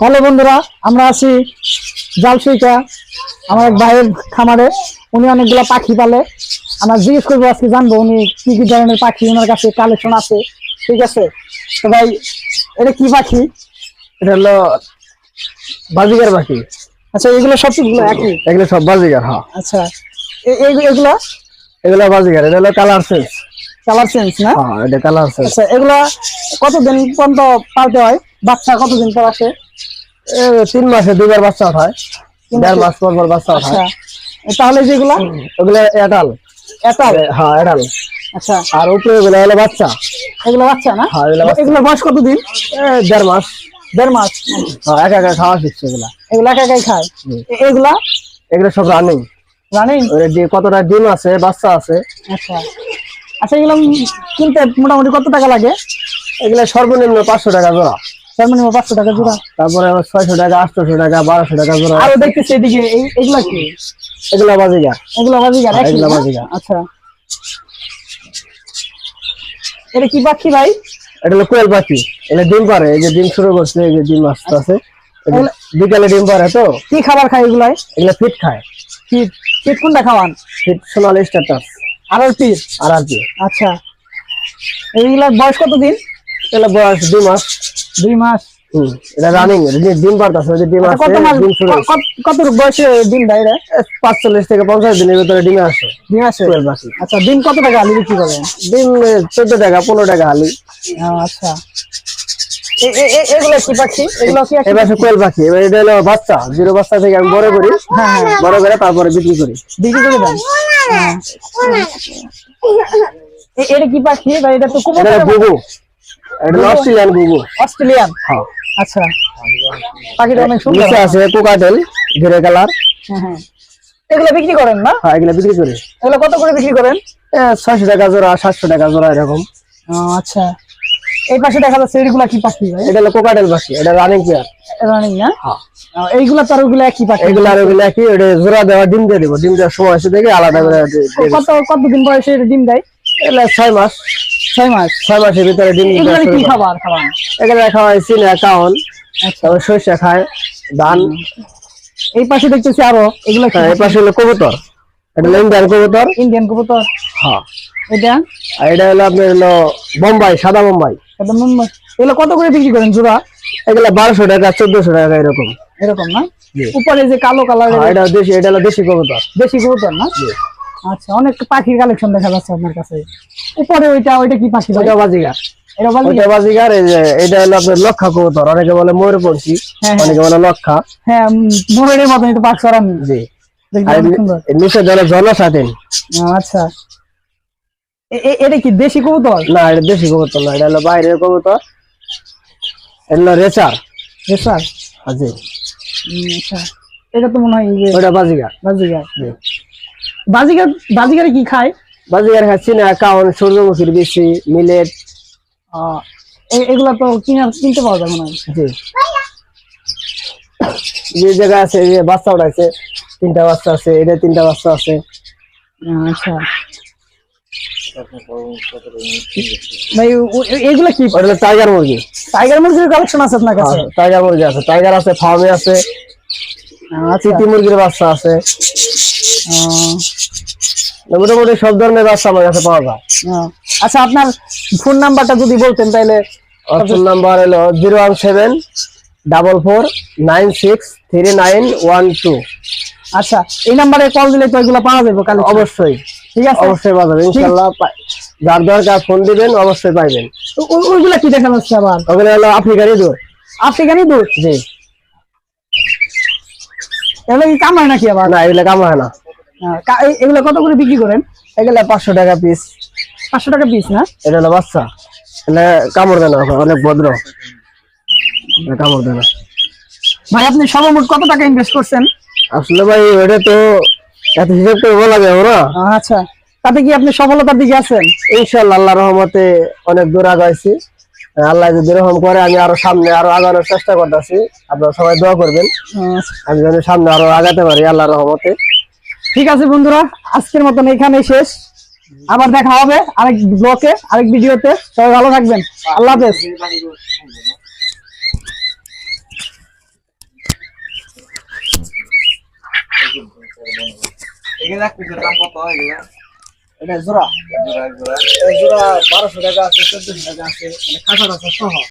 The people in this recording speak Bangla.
হ্যালো বন্ধুরা আমরা আছি জালসুইকা আমার এক ভাইয়ের খামারে। উনি অনেকগুলো পাখি পালে। আমরা জিজ্ঞেস করব আজকে জানব উনি কি কি ধরনের পাখি ওনার কাছে কালেকশন আছে। ঠিক আছে? তো ভাই এটা কি পাখি? এটা হলো বাজিগার পাখি। আচ্ছা এগুলো সব সবগুলো একই? এগুলো সব বাজিগার হ্যাঁ। আচ্ছা এগুলো? এগুলো বাজিগার এটা হলো কালার সেন্স কালার চেঞ্জ না? হ্যাঁ এটা কালার সেন্স আচ্ছা এগুলো কতদিন পর্যন্ত পালতে হয়? বাচ্চা কতদিন পর আসে? তিন মাসে দুইবার বাচ্চা তিন দেড় মাস? পর পর বাচ্চা আচ্ছা। ওঠায় তাহলে যেগুলা? ওগুলো এটাল এটাল হ্যাঁ এটাল আচ্ছা। আর উপরে ওগুলো হলো বাচ্চা। এগুলো বাচ্চা না? হ্যাঁ, এগুলো। এগুলো বয়স কতদিন? দেড় মাস। দেড় মাস। হ্যাঁ একা একা খাওয়া শিখছে এগুলা। এগুলা একা একাই খায়। এগুলা? এগুলো সব রানিং রানিং কতটা ডিম আছে বাচ্চা আছে। আচ্ছা। আচ্ছা এগুলো কিনতে মোটামুটি কত টাকা লাগে? এগুলো সর্বনিম্ন পাঁচশো টাকা জোড়া। সর্বনিম্ন পাঁচশো টাকা জোড়া। তারপরে ছয়শো টাকা আটশোশো টাকা বারোশো টাকা জোড়া। আরও দেখতেছি এদিকে এগুলা কি? এগুলো বাজিগার এগুলো বাজিগার হ্যাঁ, এগুলা না? বাজিগার। আচ্ছা। এটা কি পাখি ভাই? এটা হলো কোয়েল পাখি। এটা ডিম পারে এই যে ডিম শুরু করছে এই যে ডিম আসতে আছে বিকালে ডিম পারে তো? কি খাবার খায় এগুলাই? এগুলো ফিট খায়। শীত শীত কোনটা খাওয়ান? ফিট সোনালি স্ট্যাটাস আর আর পিস আর আর কি আচ্ছা। এইগুলার বয়স কতদিন? এগুলো বয়স দুই মাস। দুই মাস। হুম এটা রানিং ডিম পারতেছে ওই যে ডিম আচ্ছা, আছে কত মাস কত- বয়সে ডিম দেয় রে পাঁচচল্লিশ থেকে পঞ্চাশ দিনের ভিতরে ডিমে আসে। ডিম আসে? আচ্ছা ডিম কত টাকা আলু বিক্রি করেন? ডিম চোদ্দ টাকা পনেরো টাকা হালি। আচ্ছা। এ- এ- এ- এগুলো কি পাখি? এগুলো এবার সে পাখি। এবার বাচ্চা জিরো বাচ্চা থেকে আমি বড় করি। হ্যাঁ, হ্যাঁ। বড় করে তারপরে বিক্রি করি। বিক্রি করে দেন? হ্যাঁ। এটা কি পাখি? এটা তো এটা গুগু এটা অস্ট্রেলিয়ান গুগু অস্ট্রেলিয়ান হ্যাঁ। আচ্ছা। পাখিটা অনেক সুন্দর। নিচে আছে কোকাটেল ঘিরে কালার হ্যাঁ। এগুলো বিক্রি করেন না? হ্যাঁ এগুলো বিক্রি করি। এগুলো কত করে বিক্রি করেন? ছয়শো টাকা জোড়া সাতশো টাকা জোড়া এরকম। আচ্ছা। এই পাশে দেখা যাচ্ছে এগুলা কি পাখি এটা হলো কোকাটেল পাখি এটা রানিং পেয়ার রানিং না? হ্যাঁ। এইগুলা তো আর ওগুলা একই পাখি। এগুলো আর ওগুলো ওটা জোড়া দেওয়া ডিম দিয়ে দেবো। ডিম দেওয়ার সময় দেখে আলাদা করে। কত কতদিন বয়সে ডিম দেয়? এগুলো ছয় মাস। ছয় মাস। ছয় মাসের ভিতরে ডিম কি খাবার খাবার এখানে চিনা কাউন তারপর সর্ষে খায় ধান। এই পাশে দেখতেছি আরও। এগুলো হ্যাঁ, এই পাশে? হলো কবুতর। এটা ইন্ডিয়ান কবুতর। ইন্ডিয়ান কবুতর? হ্যাঁ। এটা? আর এটা হলো আপনার হলো বোম্বাই সাদা বোম্বাই। মুম্বাই। এগুলো কত করে বিক্রি করেন জোড়া এগুলো বারোশো টাকা চোদ্দশো টাকা এরকম। এরকম না? উপরে যে কালো কালার হ্যাঁ, এটা দেশি এটা হলো দেশি কবুতর। বেশি কবুতর না? আচ্ছা অনেক পাখির কালেকশন দেখা যাচ্ছে আপনার কাছে। উপরে ওইটা ওইটা কি পাখি ভাই? ওটা বাজিগার। ওটা বাজিগার? এই যে এটা হলো আপনার লক্ষা কবুতর। অনেকে বলে ময়ূরপঙ্খী হ্যাঁ, হ্যাঁ। অনেকে বলে লক্ষা। হ্যাঁ মোবাইলের মতন এটা পাখ সরান জি। নিচে জনস্বাধীন ও, আচ্ছা। এটা কি দেশি কবুতর? না এটা দেশি কবুতর না এটা হলো বাইরের কবুতর। এটা হলো রেচার। রেসার হ্যাঁ, আচ্ছা। এটা তো মনে হয় ওটা বাজিগার। বাজিগার। বাজিগার বাজিগারে কি খায়? বাজিগার খাচ্ছি না কাউন সূর্যমুখীর বেশি মিলেট। এগুলা তো কিনা কিনতে পাওয়া যাবে না জি। যে জায়গা আছে যে বাচ্চা উঠাইছে তিনটা বাচ্চা আছে এটা তিনটা বাচ্চা আছে। আচ্ছা। ভাই এগুলা কি? টাইগার মুরগি। টাইগার মুরগির কালেকশন আছে আপনার কাছে? হ্যাঁ, টাইগার মুরগি আছে টাইগার আছে ফার্মে আছে। আচ্ছা চিতি মুরগির বাচ্চা আছে। মোটামুটি সব ধরনের বাচ্চা আমার কাছে পাওয়া যায়। আচ্ছা আপনার ফোন নাম্বারটা যদি বলতেন তাহলে। ফোন নাম্বার হলো zero one seven double four nine six three nine one two. আচ্ছা এই নাম্বারে কল দিলে তো এগুলো পাওয়া যাবে কালে অবশ্যই। ঠিক আছে? অবশ্যই পাওয়া যাবে। ইনশাল্লাহ যার দরকার ফোন দিবেন অবশ্যই পাইবেন। ওইগুলা কি দেখা যাচ্ছে আবার? ওখানে হলো আফ্রিকার ইঁদুর আফ্রিকানি দুধ জি। এগুলো কি কাম নাকি আবার? না এগুলো কাম না। আহ, কা- এ- এগুলো কত করে বিক্রি করেন? এগুলো পাঁচশো টাকা পিস পাঁচশো টাকা পিস না? এটা হলো বাচ্চা। এটা কামড় দেয় না অনেক ভদ্র। কামড় দেয় না। ভাই আপনি সর্বমোট কত টাকা ইনভেস্ট করছেন? আসলে ভাই ওটা তো এত হিসেব করে বলা যাবে না। আচ্ছা তাতে কি আপনি সফলতার দিকে আছেন? ইনশাল্লাহ আল্লাহ রহমতে অনেক দূর আগাইছি। আল্লাহ যদি রহম করে আমি আরও সামনে আরও আগানোর চেষ্টা করতেছি। আপনারা সবাই দোয়া করবেন। আমি যেন সামনে আরও আগাতে পারি আল্লাহ রহমতে। ঠিক আছে বন্ধুরা আজকের মতন এখানেই শেষ। আবার দেখা হবে আরেক ব্লকে আরেক ভিডিওতে। সবাই ভালো থাকবেন। আল্লাহ হাফেজ। দাম কত এটা জোড়া। জোড়া জোড়া। বারোশো টাকা আছে চোদ্দশো টাকা আছে মানে খাসা টাকা সহ।